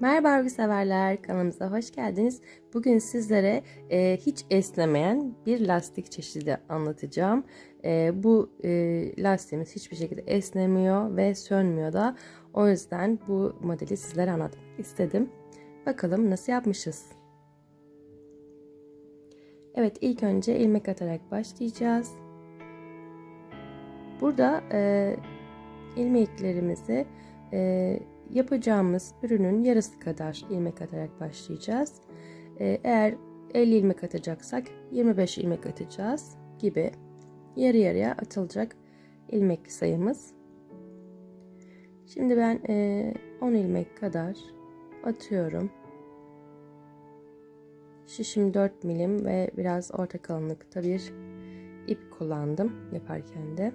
Merhaba örgü severler kanalımıza hoş geldiniz. Bugün sizlere e, hiç esnemeyen bir lastik çeşidi anlatacağım. E, bu e, lastiğimiz hiçbir şekilde esnemiyor ve sönmüyor da. O yüzden bu modeli sizlere anlatmak istedim. Bakalım nasıl yapmışız. Evet ilk önce ilmek atarak başlayacağız. Burada e, ilmeklerimizi e, yapacağımız ürünün yarısı kadar ilmek atarak başlayacağız. Ee, eğer 50 ilmek atacaksak 25 ilmek atacağız gibi yarı yarıya atılacak ilmek sayımız. Şimdi ben 10 e, ilmek kadar atıyorum. Şişim 4 milim ve biraz orta kalınlıkta bir ip kullandım yaparken de.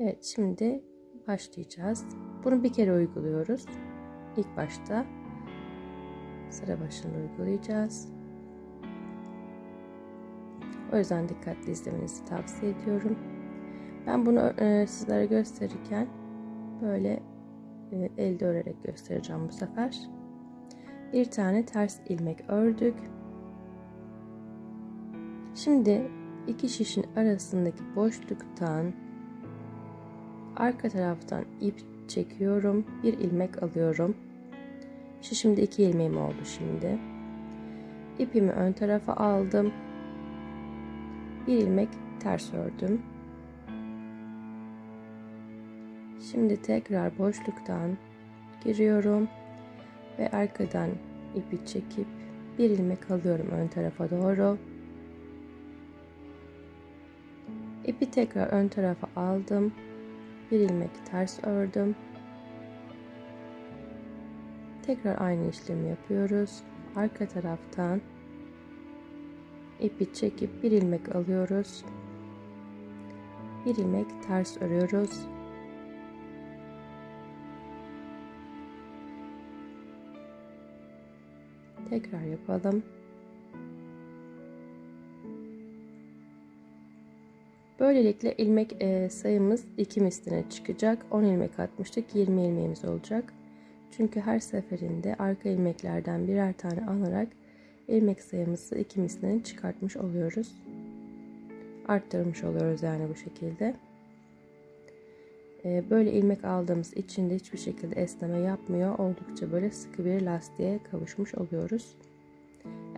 Evet şimdi başlayacağız. Bunu bir kere uyguluyoruz. İlk başta sıra başında uygulayacağız. O yüzden dikkatli izlemenizi tavsiye ediyorum. Ben bunu e, sizlere gösterirken böyle e, elde örerek göstereceğim bu sefer. Bir tane ters ilmek ördük. Şimdi iki şişin arasındaki boşluktan arka taraftan ip çekiyorum. Bir ilmek alıyorum. Şişimde iki ilmeğim oldu şimdi. İpimi ön tarafa aldım. Bir ilmek ters ördüm. Şimdi tekrar boşluktan giriyorum ve arkadan ipi çekip bir ilmek alıyorum ön tarafa doğru. İpi tekrar ön tarafa aldım bir ilmek ters ördüm. Tekrar aynı işlemi yapıyoruz. Arka taraftan ipi çekip bir ilmek alıyoruz. Bir ilmek ters örüyoruz. Tekrar yapalım. Böylelikle ilmek e, sayımız 2 misline çıkacak. 10 ilmek atmıştık. 20 ilmeğimiz olacak. Çünkü her seferinde arka ilmeklerden birer tane alarak ilmek sayımızı 2 misline çıkartmış oluyoruz. Arttırmış oluyoruz yani bu şekilde. E, böyle ilmek aldığımız için de hiçbir şekilde esneme yapmıyor. Oldukça böyle sıkı bir lastiğe kavuşmuş oluyoruz.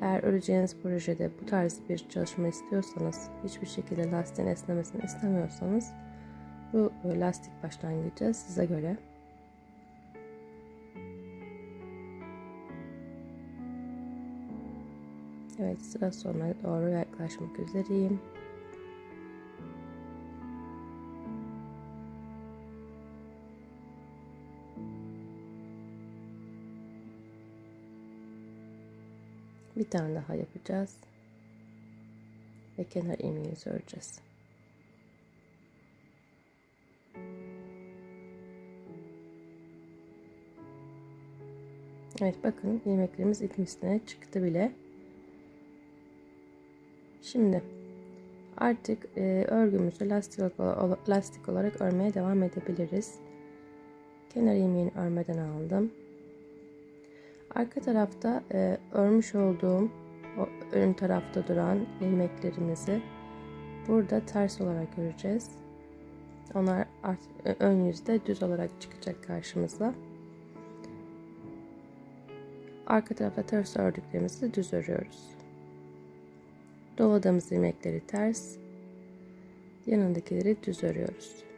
Eğer öreceğiniz projede bu tarz bir çalışma istiyorsanız, hiçbir şekilde lastiğin esnemesini istemiyorsanız bu lastik başlangıcı size göre. Evet sıra sonuna doğru yaklaşmak üzereyim. Bir tane daha yapacağız. Ve kenar ilmeğimizi öreceğiz. Evet bakın ilmeklerimiz ikisine çıktı bile. Şimdi artık e, örgümüzü lastik, lastik olarak örmeye devam edebiliriz. Kenar ilmeğini örmeden aldım. Arka tarafta e, örmüş olduğum o ön tarafta duran ilmeklerimizi burada ters olarak öreceğiz. Onlar e, ön yüzde düz olarak çıkacak karşımıza. Arka tarafta ters ördüklerimizi düz örüyoruz. Doladığımız ilmekleri ters, yanındakileri düz örüyoruz.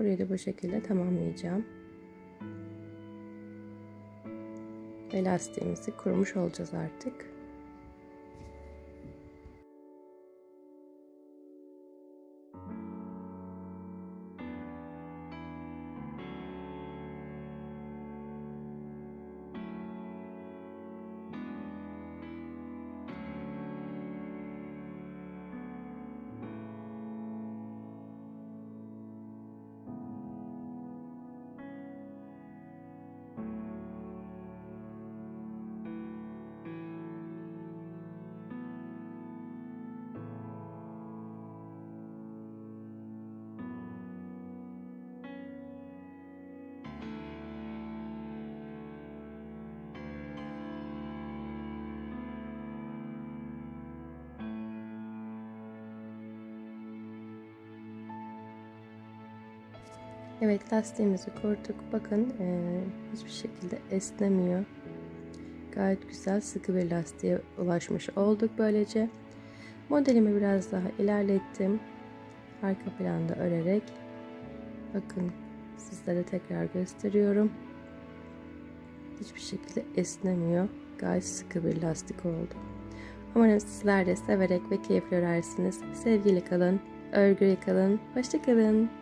Burayı da bu şekilde tamamlayacağım. Ve lastiğimizi kurmuş olacağız artık. Evet lastiğimizi kurduk. Bakın eee, hiçbir şekilde esnemiyor. Gayet güzel sıkı bir lastiğe ulaşmış olduk böylece. Modelimi biraz daha ilerlettim. Arka planda örerek. Bakın sizlere tekrar gösteriyorum. Hiçbir şekilde esnemiyor. Gayet sıkı bir lastik oldu. Umarım sizler de severek ve keyifli örersiniz. Sevgiyle kalın, örgüyle kalın, hoşça kalın.